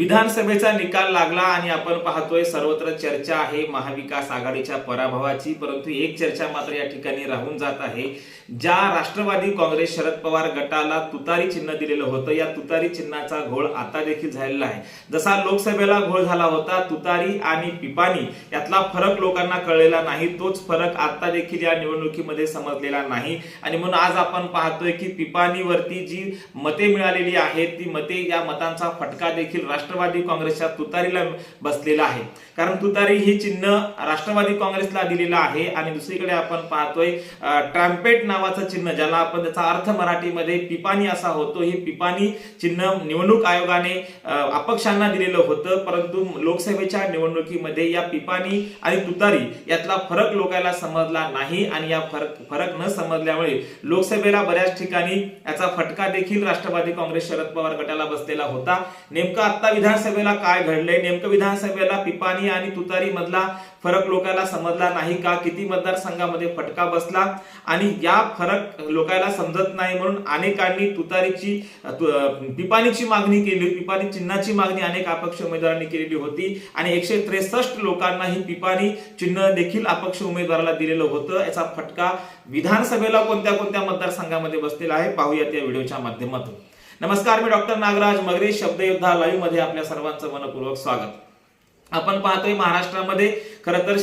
विधानसभेचा निकाल लागला आणि आपण पाहतोय सर्वत्र चर्चा आहे महाविकास आघाडीच्या पराभवाची परंतु एक चर्चा मात्र या ठिकाणी राहून जात आहे. ज्या राष्ट्रवादी काँग्रेस शरद पवार गटाला तुतारी चिन्ह दिलेलं होतं या तुतारी चिन्हाचा घोळ आता देखील झालेला आहे. जसा लोकसभेला घोळ झाला होता तुतारी आणि पिपाणी यातला फरक लोकांना कळलेला नाही. तोच फरक आता देखील या निवडणुकीमध्ये समजलेला नाही. आणि म्हणून आज आपण पाहतोय की पिपाणीवरती जी मते मिळालेली आहेत ती मते या मतांचा फटका देखील राष्ट्र राष्ट्रवादी काँग्रेसच्या तुतारीला बसलेला आहे. कारण तुतारी हे चिन्ह राष्ट्रवादी काँग्रेसला दिलेलं आहे आणि दुसरीकडे आपण पाहतोय ट्रॅम्पेट नावाचं चिन्ह ज्याला आपण त्याचा अर्थ मराठीमध्ये पिपाणी असा होतो हे पिपाणी चिन्ह निवडणूक आयोगाने अपक्षांना दिलेलं होतं. परंतु लोकसभेच्या निवडणुकीमध्ये या पिपाणी आणि तुतारी यातला फरक लोकांना समजला नाही आणि या फरक फरक न समजल्यामुळे लोकसभेला बऱ्याच ठिकाणी याचा फटका देखील राष्ट्रवादी काँग्रेस शरद पवार गटाला बसलेला होता. नेमका आता विधानसभेला काय घडलंय? नेमकं विधानसभेला पिपाणी आणि तुतारी मधला फरक लोकांना समजला नाही का? किती मतदारसंघामध्ये फटका बसला? आणि या फरक लोकांना समजत नाही म्हणून अनेकांनी तुतारीची तु- पिपाणीची मागणी केली पिपाणी चिन्हाची मागणी अनेक अपक्ष उमेदवारांनी केलेली होती. आणि एकशे त्रेसष्ट लोकांना ही पिपाणी चिन्ह देखील अपक्ष उमेदवाराला दिलेलं होतं. याचा फटका विधानसभेला कोणत्या कोणत्या मतदारसंघामध्ये बसलेला आहे? पाहूयात या व्हिडिओच्या माध्यमातून. नमस्कार मी डॉक्टर नागराज मगरे शब्दयोद्धा लाईव्हमध्ये आपल्या सर्वांचं मनपूर्वक स्वागत. आपण पाहतोय महाराष्ट्रामध्ये खर तर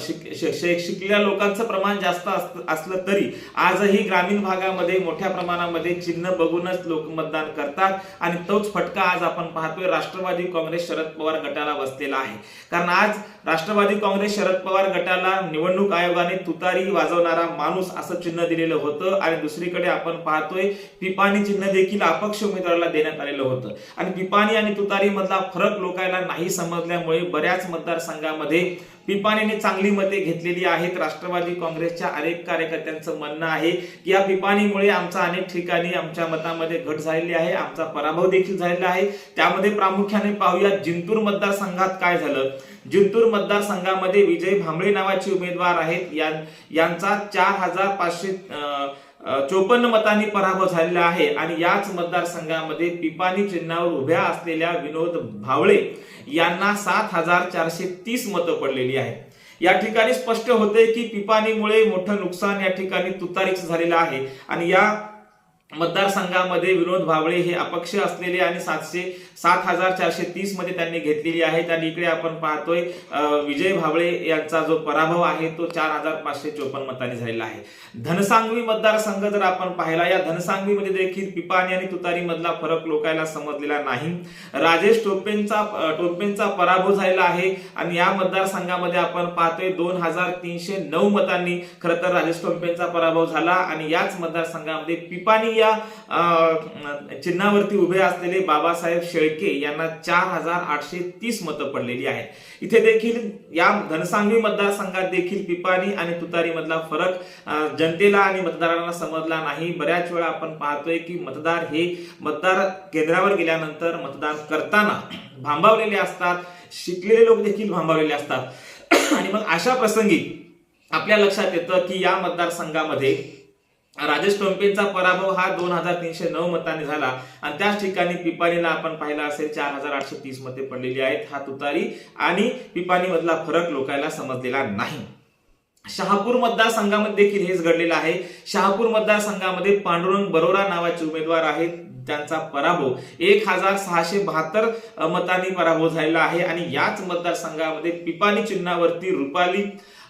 शिकल्या शिकलेल्या लोकांचं प्रमाण जास्त असलं तरी आजही ग्रामीण भागामध्ये मोठ्या प्रमाणामध्ये चिन्ह बघूनच लोक मतदान करतात आणि तोच फटका आज आपण पाहतोय राष्ट्रवादी काँग्रेस शरद पवार गटाला बसलेला आहे. कारण आज राष्ट्रवादी काँग्रेस शरद पवार गटाला निवडणूक आयोगाने तुतारी वाजवणारा माणूस असं चिन्ह दिलेलं होतं आणि दुसरीकडे आपण पाहतोय पिपाणी चिन्ह देखील अपक्ष उमेदवाराला देण्यात आलेलं होतं. आणि पिपाणी आणि तुतारी मधला फरक लोकांना नाही समजल्यामुळे बऱ्याच मतदारसंघामध्ये पिपाणीने चांगली मते घेतलेली आहेत. राष्ट्रवादी काँग्रेसच्या अनेक कार्यकर्त्यांचं म्हणणं आहे की या पिपाणीमुळे आमचा अनेक ठिकाणी आमच्या मतामध्ये घट झालेली आहे. आमचा पराभव देखील झालेला आहे. त्यामध्ये प्रामुख्याने पाहूया जिंतूर मतदारसंघात काय झालं. जिंतूर मतदारसंघामध्ये विजय भांबळे नावाचे उमेदवार आहेत. यां- यांचा चार हजार पाचशे अं, चोपन्न मतांनी पराभव झालेला आहे आणि याच मतदारसंघामध्ये पिपाणी चिन्हावर उभ्या असलेल्या विनोद भावळे यांना सात हजार चारशे तीस मतं पडलेली आहेत या ठिकाणी स्पष्ट होते की पिपाणीमुळे मोठं नुकसान या ठिकाणी तुतारीचं झालेलं आहे आणि या मतदारसंघामध्ये विनोद भावळे हे अपक्ष असलेले आणि सातशे सात हजार चारशे तीसमध्ये त्यांनी घेतलेली आहेत आणि इकडे आपण पाहतोय विजय भावळे यांचा जो पराभव आहे तो चार हजार पाचशे चोपन्न मतांनी झालेला आहे. धनसांगवी मतदारसंघ जर आपण पाहिला या धनसांगवीमध्ये देखील पिपाणी आणि तुतारी मधला फरक लोकायला समजलेला नाही. राजेश टोपेंचा टोपेंचा पराभव झालेला आहे आणि या मतदारसंघामध्ये आपण पाहतोय दोन हजार तीनशे नऊ मतांनी खरं तर राजेश टोपेंचा पराभव झाला आणि याच मतदारसंघामध्ये पिपाणी या चिन्हावरती उभे असलेले बाबासाहेब शेळके यांना चार हजार आठशे तीस मतं पडलेली आहेत. इथे देखील या धनसांगवी मतदारसंघात देखील पिपाणी आणि तुतारी मधला फरक जनतेला आणि मतदारांना समजला नाही. बऱ्याच वेळा आपण पाहतोय की मतदार हे मतदार केंद्रावर गेल्यानंतर मतदान करताना भांबावलेले असतात. शिकलेले लोक देखील भांबावलेले असतात. आणि मग अशा प्रसंगी आपल्या लक्षात येतं की या मतदारसंघामध्ये राजेश टोंपेंचा पराभव हा दोन हजार तीनशे नऊ मतांनी झाला. आणि त्याच ठिकाणी पिपाणीला आपण पाहिला असेल चार हजार आठशे तीस मते पडलेली आहेत. हा तुतारी आणि पिपाणी मधला फरक लोकायला समजलेला नाही. शहापूर मतदारसंघामध्ये देखील हेच घडलेलं आहे. शहापूर मतदारसंघामध्ये पांडुरंग बरोरा नावाचे उमेदवार आहेत. त्यांचा पराभव. एक हजार सहाशे बहात्तर मतांनी पराभव झालेला आहे आणि याच मतदारसंघामध्ये पिपाली चिन्हावरती रुपाली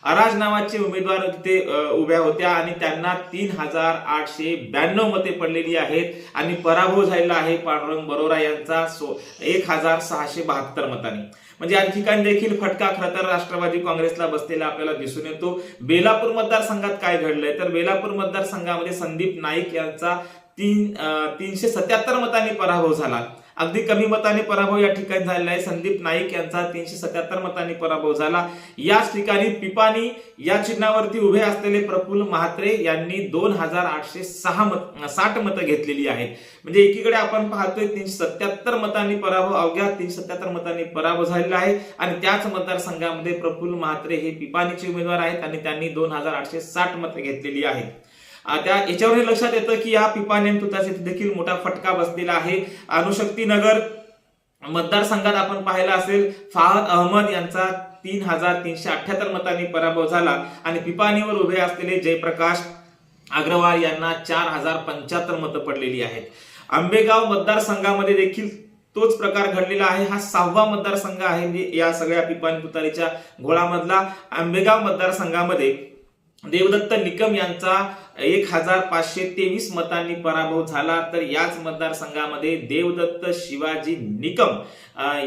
अराज नावाचे उमेदवार तिथे उभ्या होत्या आणि त्यांना तीन हजार आठशे ब्याण्णव मते पडलेली आहेत आणि पराभव झालेला आहे पांडुरंग बरोरा यांचा सो एक हजार सहाशे बहात्तर मतांनी. म्हणजे या ठिकाणी देखील फटका खरं तर राष्ट्रवादी काँग्रेसला बसलेला आपल्याला दिसून येतो. बेलापूर मतदारसंघात काय घडलंय? तर बेलापूर मतदारसंघामध्ये संदीप नाईक यांचा तीन तीनशे सत्याहत्तर मतांनी पराभव झाला. अगदी कमी मताने पराभव या ठिकाणी झालेला आहे. संदीप नाईक यांचा तीनशे सत्याहत्तर मतांनी पराभव झाला. याच ठिकाणी पिपाणी या चिन्हावरती उभे असलेले प्रफुल्ल म्हात्रे यांनी दोन हजार आठशे सहा मत साठ मतं घेतलेली आहेत. म्हणजे एकीकडे आपण पाहतोय तीनशे सत्याहत्तर मतांनी पराभव अवघ्या तीनशे सत्याहत्तर मतांनी पराभव झालेला आहे. आणि त्याच मतदारसंघामध्ये प्रफुल्ल म्हात्रे हे पिपाणीचे उमेदवार आहेत आणि त्यांनी दोन हजार आठशे साठ मतं घेतलेली आहेत. त्या याच्यावर हे लक्षात येतं की या पिपा आणि देखील मोठा फटका बसलेला आहे. अणुशक्ती नगर मतदारसंघात आपण पाहिलं असेल फाहद अहमद यांचा तीन हजार तीनशे अठ्याहत्तर मतांनी पराभव झाला आणि पिपाणीवर उभे असलेले जयप्रकाश अग्रवाल यांना चार हजार पंच्याहत्तर मतं पडलेली आहेत. आंबेगाव मतदारसंघामध्ये देखील तोच प्रकार घडलेला आहे. हा सहावा मतदारसंघ आहे म्हणजे या सगळ्या पिपाणी तुतारीच्या घोळामधला. आंबेगाव मतदारसंघामध्ये देवदत्त निकम यांचा एक हजार पाचशे तेवीस मतांनी पराभव झाला तर याच मतदारसंघामध्ये देवदत्त शिवाजी निकम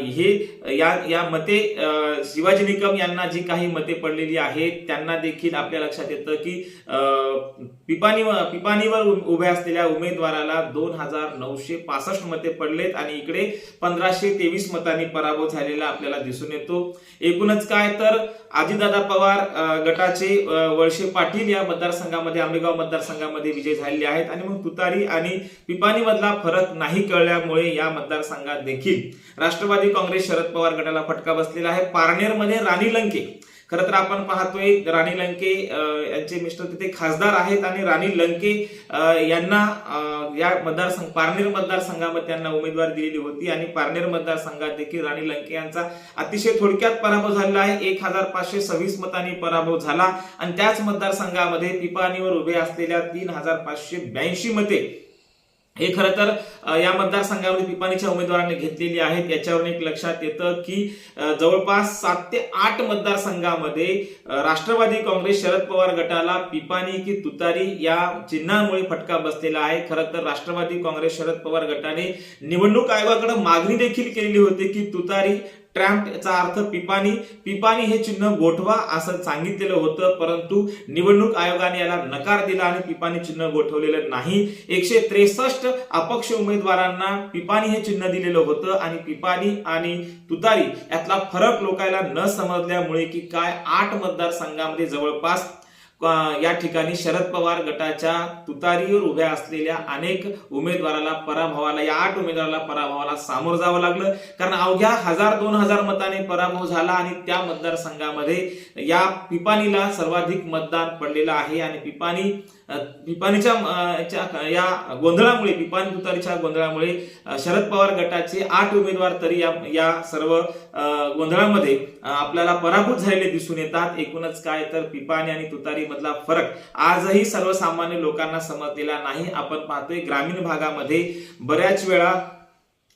हे या या मते अं, शिवाजी निकम यांना जी काही मते पडलेली आहेत त्यांना देखील आपल्या लक्षात येतं की अं, पिपाणी पिपाणीवर उभे उभ्या असलेल्या उमेदवाराला दोन हजार नऊशे पासष्ट मते पडलेत आणि इकडे पंधराशे तेवीस मतांनी पराभव झालेला आपल्याला दिसून येतो. एकूणच काय तर आजीदादा पवार गटाचे वळशे पाटील या मतदारसंघामध्ये आंबेगाव मतदारसंघामध्ये विजय झालेले आहेत आणि मग तुतारी आणि पिपाणी मधला फरक नाही कळल्यामुळे या मतदारसंघात देखील राष्ट्रवादी काँग्रेस शरद पवार गटाला फटका बसलेला आहे. पारनेरमध्ये राणी लंके खरं तर आपण पाहतोय राणी लंके यांचे मिस्टर तिथे खासदार आहेत आणि राणी लंके यांना या मतदारसंघ पारनेर मतदारसंघामध्ये त्यांना उमेदवारी दिलेली होती आणि पारनेर मतदारसंघात देखील राणी लंके यांचा अतिशय थोडक्यात पराभव झालेला आहे. एक हजार पाचशे सव्वीस मतांनी पराभव झाला आणि त्याच मतदारसंघामध्ये पिपाणीवर उभे असलेल्या तीन हजार पाचशे ब्याऐंशी मते हे खरं तर या मतदारसंघामध्ये पिपाणीच्या उमेदवारांनी घेतलेली आहेत. याच्यावरून एक लक्षात येतं की जवळपास सात ते आठ मतदारसंघामध्ये राष्ट्रवादी काँग्रेस शरद पवार गटाला पिपाणी की तुतारी या चिन्हामुळे फटका बसलेला आहे. खरं तर राष्ट्रवादी काँग्रेस शरद पवार गटाने निवडणूक आयोगाकडे मागणी देखील केलेली होती की तुतारी ट्रॅम्पचा अर्थ पिपाणी. पिपाणी हे चिन्ह गोठवा असं सांगितलेलं होतं परंतु निवडणूक आयोगाने याला नकार दिला आणि पिपाणी चिन्ह गोठवलेलं नाही. एकशे त्रेसष्ट अपक्ष उमेदवारांना पिपाणी हे चिन्ह दिलेलं होतं आणि पिपाणी आणि तुतारी यातला फरक लोकांना न समजल्यामुळे की काय आठ मतदारसंघामध्ये जवळपास या ठिकाणी शरद पवार गटाच्या तुतारीवर उभ्या असलेल्या अनेक उमेदवाराला पराभवाला या आठ उमेदवाराला पराभवाला सामोरं जावं लागलं. कारण अवघ्या हजार दोन हजार मताने पराभव झाला आणि त्या मतदारसंघामध्ये या पिपाणीला सर्वाधिक मतदान पडलेलं आहे आणि पिपाणी पिपाणीच्या या गोंधळामुळे पिपाणी तुतारीच्या गोंधळामुळे शरद पवार गटाचे आठ उमेदवार तरी या या सर्व गोंधळामध्ये आपल्याला पराभूत झालेले दिसून येतात. एकूणच काय तर पिपाणी आणि तुतारी मधला फरक आजही सर्वसामान्य लोकांना समजलेला नाही. आपण पाहतोय ग्रामीण भागामध्ये बऱ्याच वेळा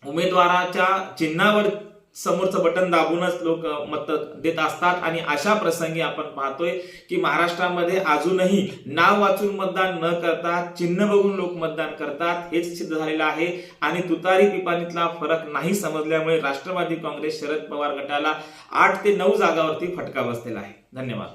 उमेदवाराच्या चिन्हावर समोरचं बटन दाबूनच लोक मत देत असतात. आणि अशा प्रसंगी आपण पाहतोय की महाराष्ट्रामध्ये अजूनही नाव वाचून मतदान न करता चिन्ह बघून लोक मतदान करतात हेच सिद्ध झालेलं आहे. आणि तुतारी पिपाणीतला फरक नाही समजल्यामुळे राष्ट्रवादी काँग्रेस शरद पवार गटाला आठ ते नऊ जागावरती फटका बसलेला आहे. धन्यवाद.